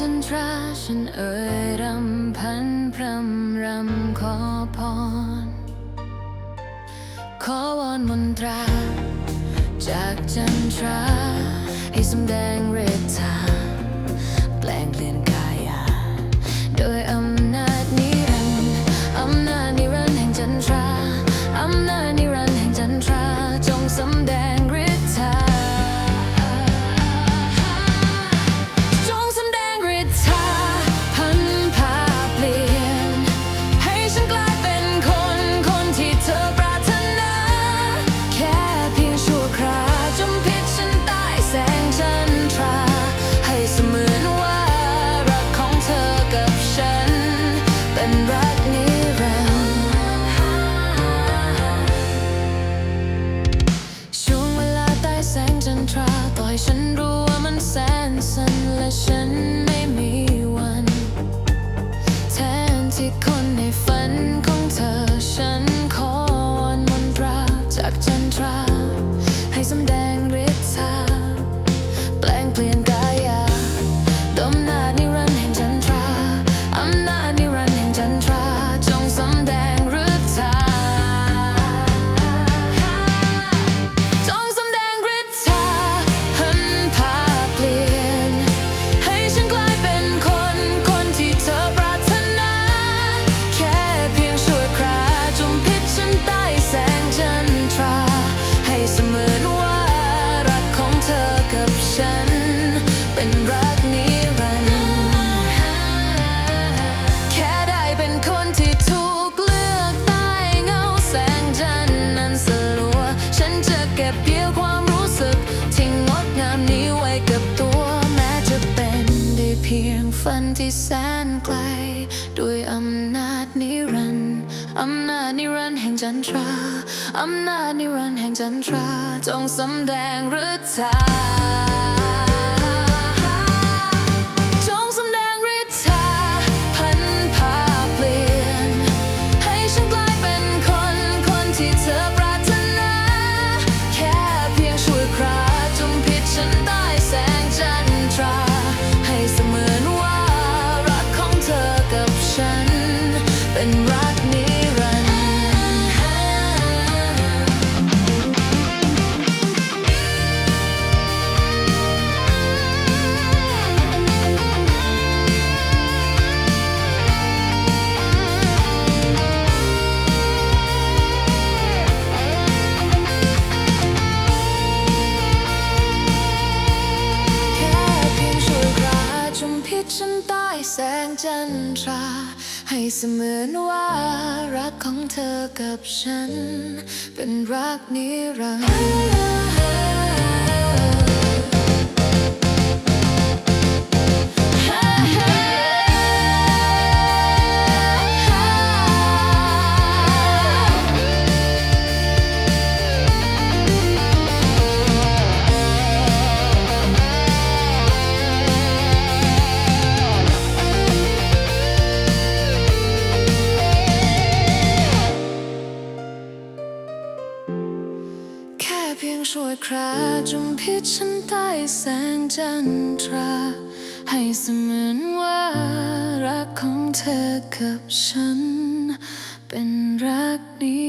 จันทราฉันเอ่ยรำพันพรำรำขอพร ขอวอนมนตรา จากจันทราให้สำแดงฤทธา เป็นรักนิรันดร์แค่ได้เป็นคนที่ถูกเลือกใต้เงาแสงจันทร์นั้นสลัว ฉันจะเก็บเกี่ยวความรู้สึก ที่งดงามนี้ไว้กับตัวแม้จะเป็นได้เพียงฝันที่แสนไกล ด้วยอำนาจนิรันดร์อำนาจนิรันดร์แห่งจันทราอำนาจนิรันดร์แห่งจันทราจงสำแดงฤทธา พิษฉันใต้แสงจันทรา ให้เสมือนว่ารักของเธอกับฉัน เป็นรักนิรันดร์ ช่วยงช่วคราวจงพิษฉันใต้แสงจันทรา ให้เสมือนว่ารักของเธอกับฉัน เป็นรักนิ